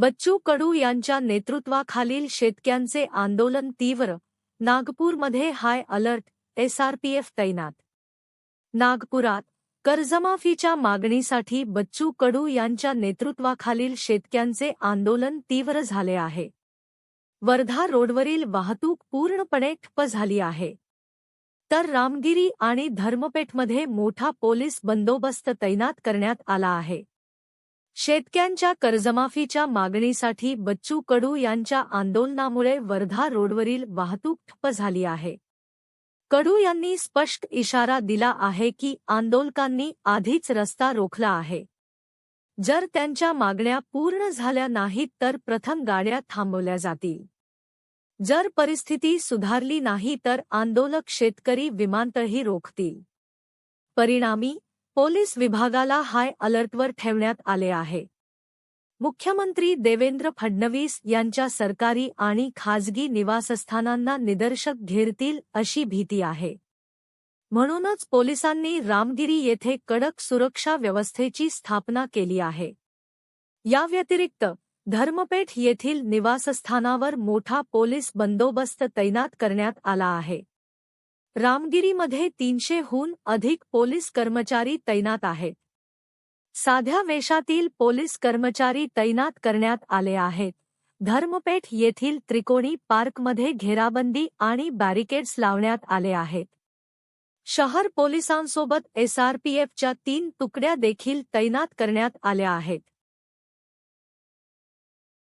बच्चू कडू यांच्या नेतृत्वाखालील शेतक्यांचे आंदोलन तीव्र. नागपूरमध्ये हाय अलर्ट एसआरपीएफ तैनात. नागपुरात कर्जमाफीच्या मागणीसाठी बच्चू कडू यांच्या नेतृत्वाखालील शेतक्यांचे आंदोलन तीव्र झाले आहे. वर्धा रोडवरील वाहतूक पूर्णपणे ठप्प झाली आहे. तर रामगिरी आणि धर्मपेठमध्ये मोठा पोलीस बंदोबस्त तैनात करण्यात आला आहे. शेतक्यांच्या कर्जमाफीच्या मागणीसाठी बच्चू कडू यांच्या आंदोलनामुळे वर्धा रोडवरील वाहतूक ठप्प झाली आहे. कडू यांनी स्पष्ट इशारा दिला आहे की आंदोलकांनी आधीच रस्ता रोखला आहे. जर त्यांच्या मागण्या पूर्ण झाल्या नाहीत तर प्रथम गाड्या थांबवल्या जातील. जर परिस्थिती सुधारली नाही तर आंदोलक शेतकरी विमानतळही रोखतील. परिणामी पोलीस विभागाला हाय अलर्टवर ठेवण्यात आले आहे. मुख्यमंत्री देवेंद्र फडणवीस यांच्या सरकारी आणि खाजगी निवासस्थानांना निदर्शक घेरतील अशी भीती आहे. म्हणूनच पोलिसांनी रामगिरी येथे कडक सुरक्षा व्यवस्थेची स्थापना केली आहे. या व्यतिरिक्त धर्मपेठ येथील निवासस्थानावर मोठा पोलीस बंदोबस्त तैनात करण्यात आला आहे. रामगिरीमध्ये तीनशेहून अधिक पोलीस कर्मचारी तैनात आहेत. साध्या वेशातील पोलीस कर्मचारी तैनात करण्यात आले आहेत. धर्मपेठ येथील त्रिकोणी पार्कमध्ये घेराबंदी आणि बॅरिकेड्स लावण्यात आले आहेत. शहर पोलिसांसोबत एसआरपीएफच्या तीन तुकड्या देखील तैनात करण्यात आल्या आहेत.